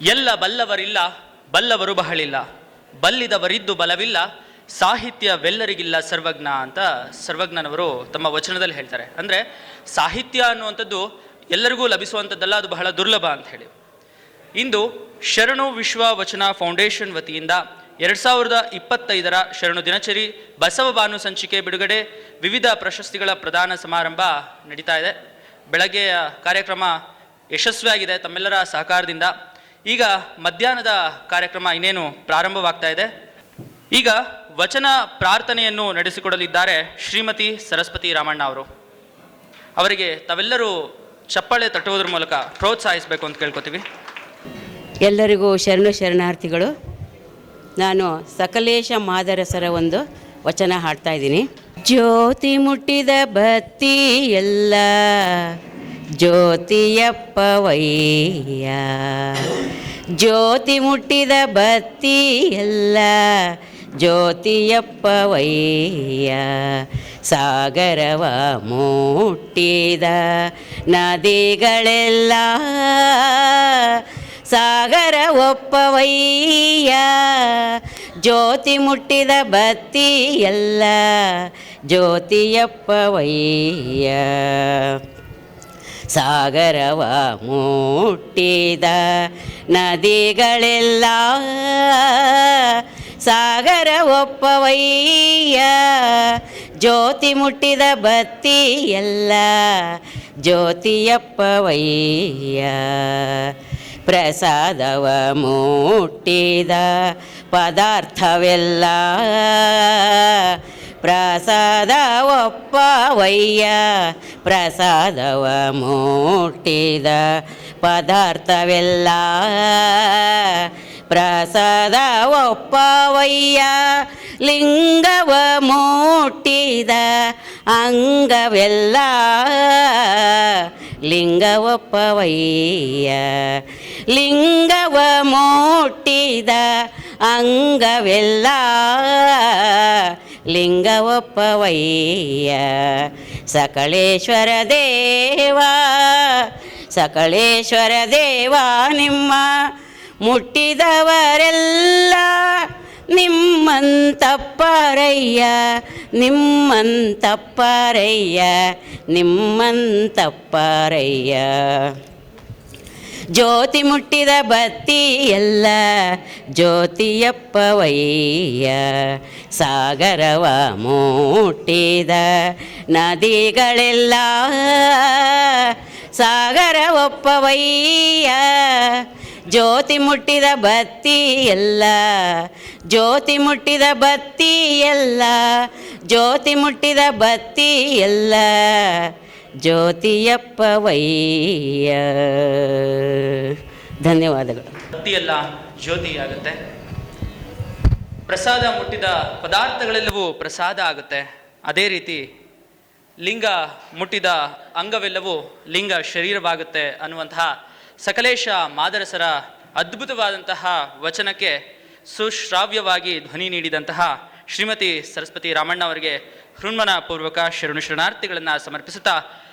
ಎಲ್ಲ ಬಲ್ಲವರಿಲ್ಲ, ಬಲ್ಲವರು ಬಹಳಿಲ್ಲ. ಬಲ್ಲಿದವರಿದ್ದು ಬಲವಿಲ್ಲ, ಸಾಹಿತ್ಯವೆಲ್ಲರಿಗಿಲ್ಲ ಸರ್ವಜ್ಞ ಅಂತ ಸರ್ವಜ್ಞನವರು ತಮ್ಮ ವಚನದಲ್ಲಿ ಹೇಳ್ತಾರೆ. ಅಂದರೆ ಸಾಹಿತ್ಯ ಅನ್ನುವಂಥದ್ದು ಎಲ್ಲರಿಗೂ ಲಭಿಸುವಂಥದ್ದಲ್ಲ, ಅದು ಬಹಳ ದುರ್ಲಭ ಅಂತ ಹೇಳಿ. ಇಂದು ಶರಣು ವಿಶ್ವ ವಚನ ಫೌಂಡೇಶನ್ ವತಿಯಿಂದ ಎರಡು ಸಾವಿರದ ಇಪ್ಪತ್ತೈದರ ಶರಣು ದಿನಚರಿ ಬಸವ ಬಾನು ಸಂಚಿಕೆ ಬಿಡುಗಡೆ ವಿವಿಧ ಪ್ರಶಸ್ತಿಗಳ ಪ್ರದಾನ ಸಮಾರಂಭ ನಡೀತಾ ಇದೆ. ಬೆಳಗ್ಗೆಯ ಕಾರ್ಯಕ್ರಮ ಯಶಸ್ವಿಯಾಗಿದೆ. ತಮ್ಮೆಲ್ಲರ ಸಹಕಾರದಿಂದ ಈಗ ಮಧ್ಯಾಹ್ನದ ಕಾರ್ಯಕ್ರಮ ಇನ್ನೇನು ಪ್ರಾರಂಭವಾಗ್ತಾ ಇದೆ. ಈಗ ವಚನ ಪ್ರಾರ್ಥನೆಯನ್ನು ನಡೆಸಿಕೊಡಲಿದ್ದಾರೆ ಶ್ರೀಮತಿ ಸರಸ್ವತಿ ರಾಮಣ್ಣ ಅವರು. ಅವರಿಗೆ ತಾವೆಲ್ಲರೂ ಚಪ್ಪಾಳೆ ತಟ್ಟುವುದರ ಮೂಲಕ ಪ್ರೋತ್ಸಾಹಿಸಬೇಕು ಅಂತ ಕೇಳ್ಕೊತೀವಿ. ಎಲ್ಲರಿಗೂ ಶರಣು ಶರಣಾರ್ಥಿಗಳು, ನಾನು ಸಕಲೇಶ ಮಾದರಸರ ಒಂದು ವಚನ ಹಾಡ್ತಾ ಇದ್ದೀನಿ. ಜ್ಯೋತಿ ಮುಟ್ಟಿದ ಬತ್ತಿ ಎಲ್ಲ ಜ್ಯೋತಿಯಪ್ಪವಯ್ಯ. ಜ್ಯೋತಿ ಮುಟ್ಟಿದ ಬತ್ತಿ ಎಲ್ಲ ಜ್ಯೋತಿಯಪ್ಪವಯ್ಯ. ಸಾಗರವ ಮುಟ್ಟಿದ ನದಿಗಳೆಲ್ಲ ಸಾಗರ ಒಪ್ಪವಯ್ಯ ಜ್ಯೋತಿ ಮುಟ್ಟಿದ ಬತ್ತಿ ಎಲ್ಲ ಜ್ಯೋತಿಯಪ್ಪವಯ್ಯ. ಸಾಗರವ ಮುಟ್ಟಿದ ನದಿಗಳೆಲ್ಲ ಸಾಗರ ಒಪ್ಪವಯ್ಯ. ಜ್ಯೋತಿ ಮುಟ್ಟಿದ ಬತ್ತಿ ಎಲ್ಲ ಜ್ಯೋತಿಯಪ್ಪವಯ್ಯ. ಪ್ರಸಾದವ ಮುಟ್ಟಿದ ಪದಾರ್ಥವೆಲ್ಲ ಪ್ರಸಾದ ಒಪ್ಪವಯ್ಯ ಪ್ರಸಾದವ ಮುಟ್ಟಿದ ಪದಾರ್ಥವೆಲ್ಲ ಪ್ರಸಾದ ಒಪ್ಪವಯ್ಯ ಲಿಂಗವ ಮುಟ್ಟಿದ ಅಂಗವೆಲ್ಲ ಲಿಂಗ ಒಪ್ಪವಯ್ಯ ಲಿಂಗವ ಮುಟ್ಟಿದ ಅಂಗವೆಲ್ಲ ಲಿಂಗ ಒಪ್ಪವಯ್ಯ ಸಕಳೇಶ್ವರ ದೇವ ಸಕಳೇಶ್ವರ ದೇವ ನಿಮ್ಮ ಮುಟ್ಟಿದವರೆಲ್ಲ ನಿಮ್ಮಂತಪ್ಪರಯ್ಯ ನಿಮ್ಮಂತಪ್ಪರಯ್ಯ ನಿಮ್ಮಂತಪ್ಪರಯ್ಯ ಜ್ಯೋತಿ ಮುಟ್ಟಿದ ಬತ್ತಿ ಎಲ್ಲ ಜ್ಯೋತಿಯಪ್ಪವಯ್ಯ. ಸಾಗರವ ಮುಟ್ಟಿದ ನದಿಗಳೆಲ್ಲ ಸಾಗರ ಒಪ್ಪವಯ್ಯ ಜ್ಯೋತಿ ಮುಟ್ಟಿದ ಬತ್ತಿ ಎಲ್ಲ ಜ್ಯೋತಿ ಮುಟ್ಟಿದ ಬತ್ತಿ ಎಲ್ಲ ಜ್ಯೋತಿ ಮುಟ್ಟಿದ ಬತ್ತಿ ಎಲ್ಲ ಜ್ಯೋತಿಯಪ್ಪವಯ್ಯ. ಧನ್ಯವಾದಗಳು. ಭಕ್ತಿಯೆಲ್ಲ ಜ್ಯೋತಿ ಆಗುತ್ತೆ. ಪ್ರಸಾದ ಮುಟ್ಟಿದ ಪದಾರ್ಥಗಳೆಲ್ಲವೂ ಪ್ರಸಾದ ಆಗುತ್ತೆ. ಅದೇ ರೀತಿ ಲಿಂಗ ಮುಟ್ಟಿದ ಅಂಗವೆಲ್ಲವೂ ಲಿಂಗ ಶರೀರವಾಗುತ್ತೆ ಅನ್ನುವಂತಹ ಸಕಲೇಶ ಮಾದರಸರ ಅದ್ಭುತವಾದಂತಹ ವಚನಕ್ಕೆ ಸುಶ್ರಾವ್ಯವಾಗಿ ಧ್ವನಿ ನೀಡಿದಂತಹ ಶ್ರೀಮತಿ ಸರಸ್ವತಿ ರಾಮಣ್ಣ ಅವರಿಗೆ ಹೃನ್ಮನ ಪೂರ್ವಕ ಶರಣು ಶರಣಾರ್ಥಿಗಳನ್ನು ಸಮರ್ಪಿಸುತ್ತಾ